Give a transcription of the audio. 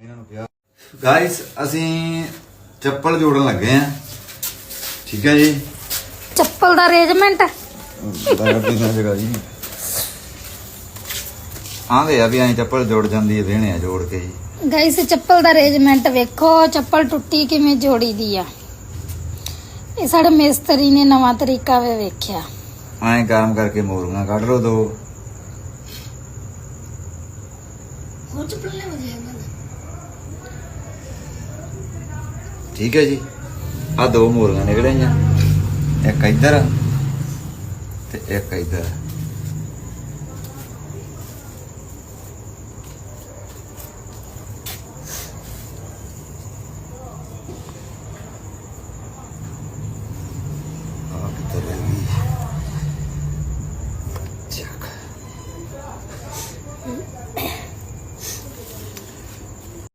ਇਹਨਾਂ ਨੂੰ ਕਿਹਾ। ਗਾਇਸ ਅਸੀਂ ਚੱਪਲ ਜੋੜਨ ਲੱਗੇ ਆ ਠੀਕ ਹੈ ਜੀ? ਚੱਪਲ ਦਾ ਅਰੇਂਜਮੈਂਟ ਦਾਇਰ ਦੀ ਨਾ ਜਗ੍ਹਾ ਜੀ। ਆਂਦੇ ਆ ਵੀ ਐਂ ਚੱਪਲ ਜੁੜ ਜਾਂਦੀ ਹੈ ਦੇਣੇ ਆ ਜੋੜ ਕੇ ਜੀ। ਗਾਇਸ ਚੱਪਲ ਦਾ ਅਰੇਂਜਮੈਂਟ ਵੇਖੋ ਚੱਪਲ ਟੁੱਟੀ ਕਿਵੇਂ ਜੋੜੀ ਦੀ ਆ। ਇਹ ਸਾਡੇ ਮਿਸਤਰੀ ਨੇ ਨਵਾਂ ਤਰੀਕਾ ਵੇ ਵੇਖਿਆ। ਐਂ ਗਰਮ ਕਰਕੇ ਮੋਰੀਆਂ ਕੱਢ ਲਓ ਦੋ। ਹੋਰ ਚੱਪਲ ਲੈ ਵਧੀਆ ਠੀਕ ਹੈ ਜੀ ਆ ਦੋ ਮੋਰੀਆਂ ਨਿਕਲੀਆਂ ਇੱਕ ਇੱਧਰ ਤੇ ਇੱਕ ਇੱਧਰ ਆ ਕਿੱਧਰ ਰਹਿ ਗਈ